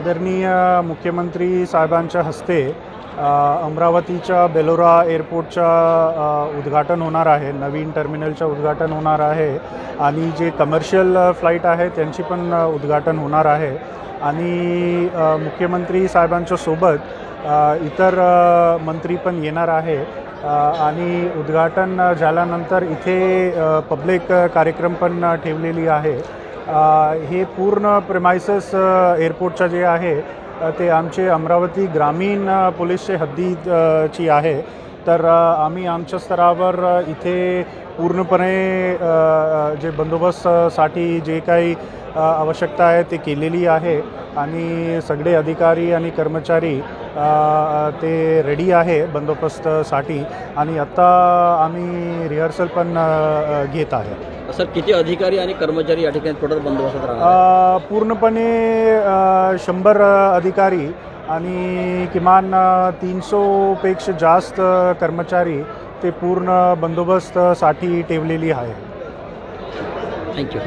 आदरणीय मुख्यमंत्री साहेबांच्या हस्ते अमरावतीच्या बेलोरा एअरपोर्टच्या उद्घाटन होणार आहे. नवीन टर्मिनलचं उद्घाटन होणार आहे. आणि जे कमर्शियल फ्लाईट आहे त्यांची पण उद्घाटन होणार आहे. आणि मुख्यमंत्री साहेबांच्या सोबत इतर मंत्री पण येणार आहे. आणि उद्घाटन झाल्यानंतर इथे पब्लिक कार्यक्रम पण ठेवलेली आहे. हे पूर्ण प्रेमायसेस एअरपोर्टचं जे आहे ते आमचे अमरावती ग्रामीण पोलीसचे हद्दीची ची आहे. तर आम्ही आमच्या स्तरावर इथे पूर्णपणे जे बंदोबस्तसाठी जे काही आवश्यकता आहे ते केलेली आहे. आणि सगळे अधिकारी आणि कर्मचारी ते रेडी आहे बंदोबस्तसाठी आणि आत्ता आम्ही रिहर्सल पण घेत आहे. सर किती अधिकारी आणि कर्मचारी या ठिकाणी टोटल राहणार? अ, पूर्णपणे शंभर अधिकारी आणि किमान तीनशोपेक्षा जास्त कर्मचारी ते पूर्ण बंदोबस्तसाठी ठेवलेली आहे. थँक्यू